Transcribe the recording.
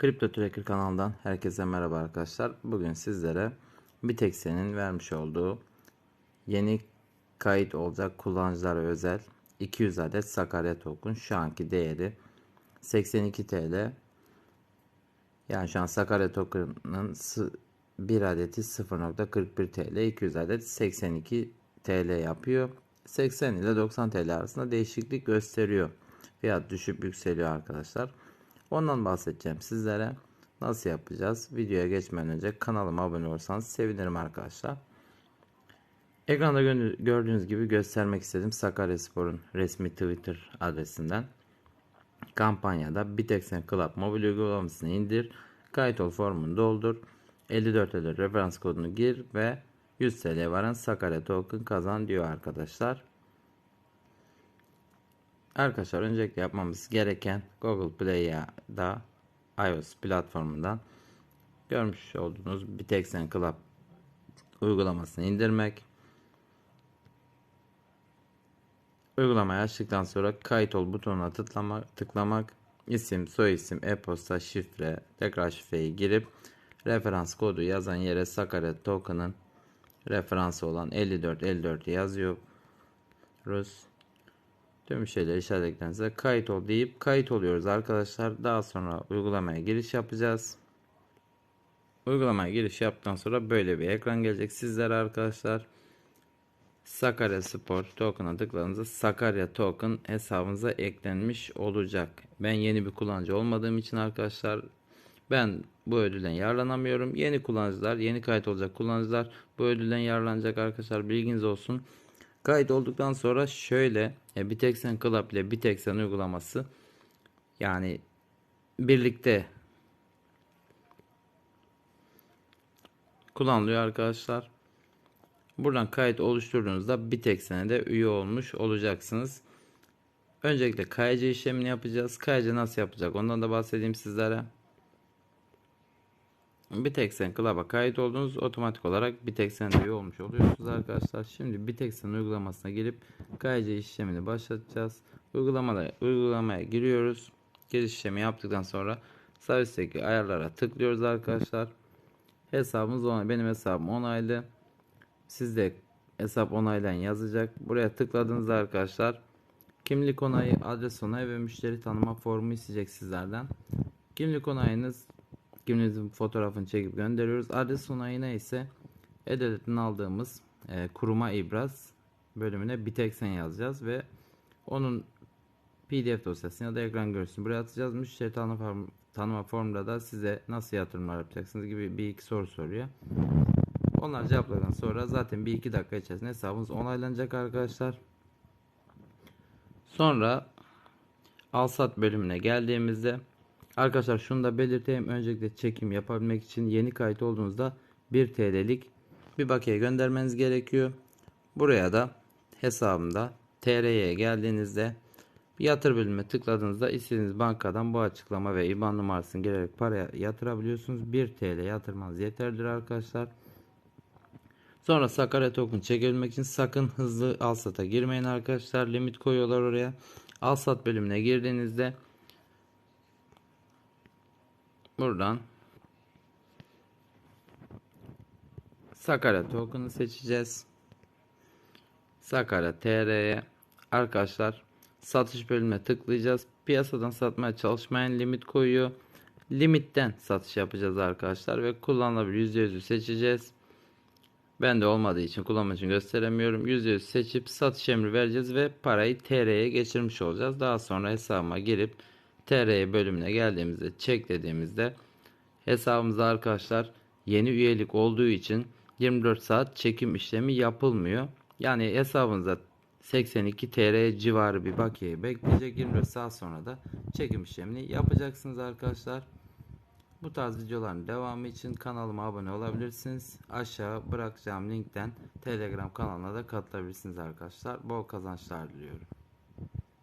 Kripto Tracker kanalından herkese merhaba arkadaşlar. Bugün sizlere Bitex'in vermiş olduğu yeni kayıt olacak kullanıcılara özel 200 adet Sakarya token şu anki değeri 82 TL. Yani şu an Sakarya token'ın bir adeti 0.41 TL, 200 adet 82 TL yapıyor. 80 ile 90 TL arasında değişiklik gösteriyor. Fiyat düşüp yükseliyor arkadaşlar. Ondan bahsedeceğim sizlere. Nasıl yapacağız? Videoya geçmeden önce kanalıma abone olursanız sevinirim arkadaşlar. Ekranda gördüğünüz gibi göstermek istedim Sakaryaspor'un resmi Twitter adresinden. Kampanyada Bitexen Club mobil uygulamasını indir. Kayıt ol formunu doldur. 54 adet referans kodunu gir ve 100 TL varan Sakarya token kazan diyor arkadaşlar. Arkadaşlar öncelikle yapmamız gereken Google Play'da iOS platformundan görmüş olduğunuz Bitexen Club uygulamasını indirmek. Uygulamayı açtıktan sonra kayıt ol butonuna tıklamak, tıklamak isim, soyisim, e-posta, şifre, tekrar şifreyi girip referans kodu yazan yere Sakarya token'ın referansı olan 54 54 yazıyoruz. Tüm şeyleri işaretledikten sonra kayıt ol deyip kayıt oluyoruz arkadaşlar. Daha sonra uygulamaya giriş yapacağız. Uygulamaya giriş yaptıktan sonra böyle bir ekran gelecek sizlere arkadaşlar. Sakarya Spor token'a tıkladığınızda Sakarya token hesabınıza eklenmiş olacak. Ben yeni bir kullanıcı olmadığım için arkadaşlar ben bu ödülden yararlanamıyorum. Yeni kullanıcılar, yeni kayıt olacak kullanıcılar bu ödülden yararlanacak arkadaşlar. Bilginiz olsun. Kayıt olduktan sonra şöyle e, Bitexen Club ile Bitexen uygulaması yani birlikte kullanılıyor arkadaşlar. Buradan kayıt oluşturduğunuzda Bitexen'e de üye olmuş olacaksınız. Öncelikle KYC işlemini yapacağız. KYC nasıl yapacak ondan da bahsedeyim sizlere. Bitexen Club'a kayıt oldunuz. Otomatik olarak Bitexen üye olmuş oluyorsunuz arkadaşlar. Şimdi Bitexen uygulamasına gelip KYC işlemini başlatacağız. Uygulamada, uygulamaya giriyoruz. Giriş işlemi yaptıktan sonra sağ üstteki ayarlara tıklıyoruz arkadaşlar. Hesabımız onay. Benim hesabım onaylı. Sizde hesap onaylayan yazacak. Buraya tıkladığınızda arkadaşlar kimlik onayı, adres onayı ve müşteri tanıma formu isteyecek sizlerden. Kimlik onayınız kimliğinizin fotoğrafını çekip gönderiyoruz. Adres onayına ise e aldığımız e, kuruma ibraz bölümüne Bitexen yazacağız ve onun PDF dosyasını ya da ekran görüntüsünü buraya atacağız. Müşteri tanıma, form, tanıma formunda da size nasıl yatırımlar yapacaksınız gibi bir iki soru soruyor. Onlar cevapladıktan sonra zaten bir iki dakika içerisinde hesabınız onaylanacak arkadaşlar. Sonra alsat bölümüne geldiğimizde Arkadaşlar şunu da belirteyim. Öncelikle çekim yapabilmek için yeni kayıt olduğunuzda 1 TL'lik bir bakiye göndermeniz gerekiyor. Buraya da hesabımda TR'ye geldiğinizde yatır bölümüne tıkladığınızda istediğiniz bankadan bu açıklama ve IBAN numarasını girerek paraya yatırabiliyorsunuz. 1 TL yatırmanız yeterlidir arkadaşlar. Sonra Sakarya token çekebilmek için sakın hızlı alsata girmeyin arkadaşlar. Limit koyuyorlar oraya. Alsat bölümüne girdiğinizde Buradan Sakarya token'ı seçeceğiz. Sakarya TR'ye arkadaşlar satış bölümüne tıklayacağız. Piyasadan satmaya çalışmayan limit koyuyor. Limitten satış yapacağız arkadaşlar ve kullanılabilir %100'ü seçeceğiz. Ben de olmadığı için kullanmak için gösteremiyorum. %100 seçip satış emri vereceğiz ve parayı TR'ye geçirmiş olacağız. Daha sonra hesabıma girip TR bölümüne geldiğimizde çek dediğimizde hesabımızda arkadaşlar yeni üyelik olduğu için 24 saat çekim işlemi yapılmıyor. Yani hesabınızda 82 TL civarı bir bakiye bekleyecek 24 saat sonra da çekim işlemini yapacaksınız arkadaşlar. Bu tarz videoların devamı için kanalıma abone olabilirsiniz. Aşağı bırakacağım linkten Telegram kanalına da katılabilirsiniz arkadaşlar. Bol kazançlar diliyorum.